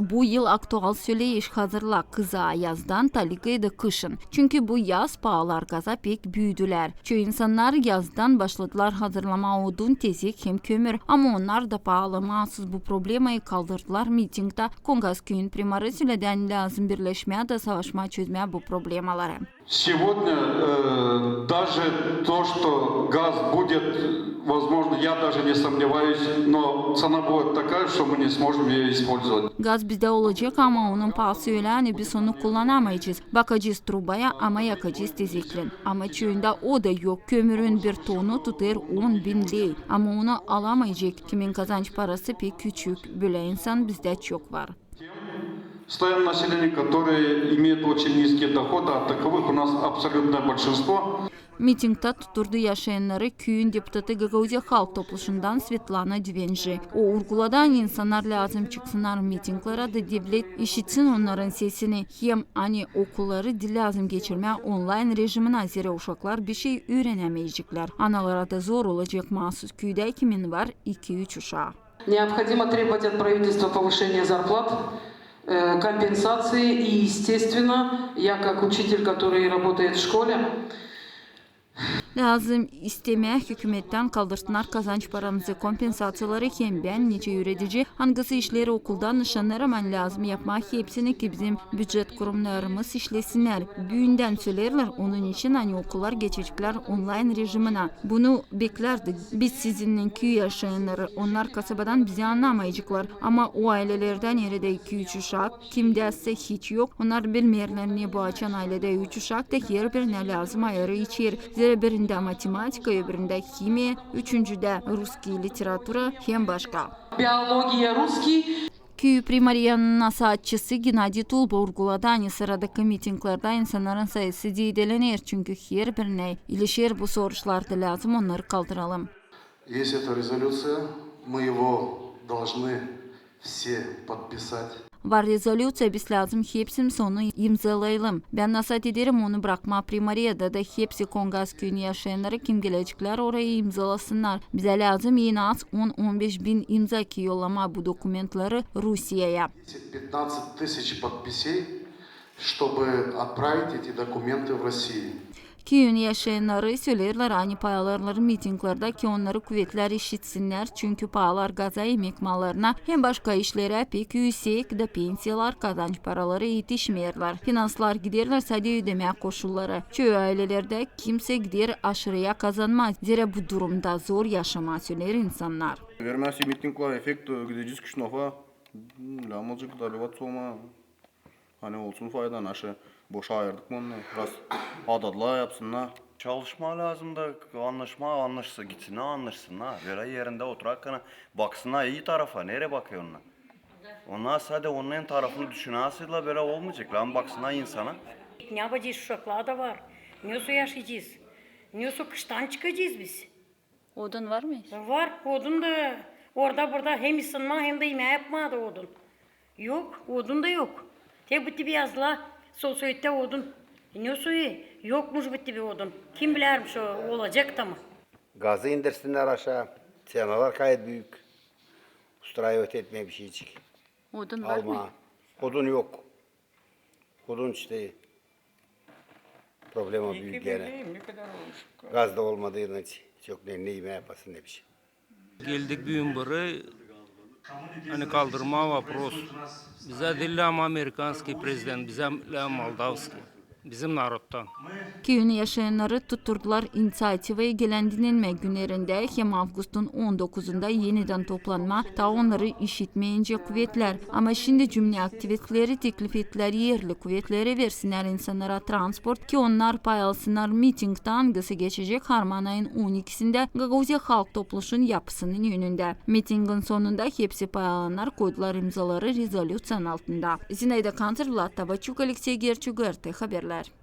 Bu yıl aktual söyleyiş hazırla kıza yazdan talikaydı kışın. Çünkü bu yaz pahalar gaza pek büyüdüler. Çoğu insanlar yazdan başladılar hazırlama odun, tezik hem kömür. Ama onlar da pahalı mahsus bu problemayı kaldırdılar mitingde. Kongas köyün primarı söyleden lazım birleşmeye de savaşmaya çözmeye bu problemaları. Сегодня э, даже то, что газ будет, возможно, я даже не сомневаюсь, но цена будет такая, что мы не сможем ее использовать. Gaz bizde olacak ama onun pahası öyle hani biz onu kullanamayacağız. Bakacağız trubaya ama yakacağız tezeklen. Ama çöyünde o da yok. Kömürün bir tonu tutar 10 bin lei. Ama onu alamayacak. Kimin kazanç parası pek küçük. Böyle insan bizde çok var. Слоям населения, которые имеют очень низкие доходы, а таковых у нас абсолютное большинство. Mitingde tuturdu yaşayanları köyün deputatı Gagauziya Halk Topluşundan Svetlana Düvenci. O vurguladan insanlar lazım çıksınlar mitinglere de devlet işitsin onların sesini. Hem hani okulları dil lazım geçirmeye online rejimine zira uşaklar bir şey öğrenemeyecekler. Analara da zor olacak mahsus köyde kimin var 2-3 uşağı. Необходимо требовать от правительства повышения зарплат, э, компенсации и, естественно, я как учитель, который работает в школе, Lazım istemeye hükümetten kaldırsınlar kazanç paramızı kompensasyonları hem ben nice üretici hangisi işleri okuldan nişanlaraman lazım yapmak hepsini ki bizim bütçet kurumlarımız işlesinler. Büyünden söylerler onun için hani okullar geçecekler online rejimine. Bunu beklerdik. Biz sizinle köy yaşayanları onlar kasabadan bizi anlamayacaklar ama o ailelerden yerinde 2-3 uşak kimdelse hiç yok. Onlar bilmeyenler ne bu açan ailede 3 uşak da her birine lazım ayarı içer. Zira birinde matematika, öbüründe kimya, üçüncüde Ruski literatura hem başka. биология, русский, Köy primariyanın nasihatçısı Gennady Tulba vurguladı. Hani sıradaki mitinglerde insanların sayısı diyelenir. Çünkü her birine ilişir bu soruçlarda lazım onları kaldıralım. Есть эта резолюция, мы его должны все подписать. Var rezolüsiya biz lazım hepsimiz onu imzalayalım. Ben nasihat ederim onu bırakma primariyada da hepsi Kongas köyünü yaşayanları kim gelecekler orayı imzalasınlar. Bize lazım yine az 10-15 bin imza ki yollama bu dokumentları Rusya'ya. 15 тысяч подписей, чтобы отправить эти документы в Россию. Kiyun yaşayanları söyləyirlər, ani payalarları mitinqlarda ki, onları kuvvetlər işitsinlər, çünki payalar qaza emək mallarına, həm başqa işlərə pek yüksək də pensiyalar, qazanç paraları yetişmirlər. Finanslar gidirlər, sadiyə ödəməyə qoşulları. Çünki ailələrdə kimsə gidir aşırıya qazanmaz. Zira bu durumda zor yaşama söyler insanlar. Verməsi mitinqlar effekt güdücüz küşnofa, lamacıq, dabivat soğuma, Hani olsun fayda naşı boşa ayırdık mı onu? Biraz adadla yapsınlar. Çalışma lazım da anlaşma anlaşsa gitsin ha anlaşsın ha. Böyle yerinde oturak kana baksınlar iyi tarafa. Nereye bakıyor onlar? Onlar sadece onun tarafını düşünasıyla böyle olmayacak lan baksınlar insana. Ne yapacağız uşaklar da var. Ne su yaşayacağız? Ne su kıştan çıkacağız biz? Odun var mı? Var odun da orada burada hem ısınma hem de yemeği yapma da odun. Yok odun da yok. Tek bitti bir yazla sol söğütte odun. E ne suyu? Yokmuş bitti bir odun. Kim bilermiş o olacak da mı? Gazı indirsinler aşağı. Senalar gayet büyük. Ustraviyet etmeye bir şey için. Odun Alma. Odun yok. Odun işte problema büyük gene. Gaz da olmadığının için çok ne, ne yeme yapasın ne bir şey. Geldik biri hani kaldırma вопрос. Bize dille ama Amerikanski prezident, bize Moldavski. Bizim Köyün yaşayanları tutturdular inisiyatifaya gelen dinlenme günlerinde hem Ağustos'un 19'unda yeniden toplanma ta onları işitmeyince kuvvetler. Ama şimdi cümle aktiviteleri teklif ettiler yerli kuvvetlere versinler insanlara transport ki onlar pay alsınlar mitingde hangisi geçecek Harman ayın 12'sinde Gagavuzya Halk Topluluğu'nun yapısının yönünde. Mitingin sonunda hepsi pay alanlar koydular imzaları rezolüsyon altında. Zinayda Kantır, Vlad Tabachuk, Alexey Gerçug, RT Haberler.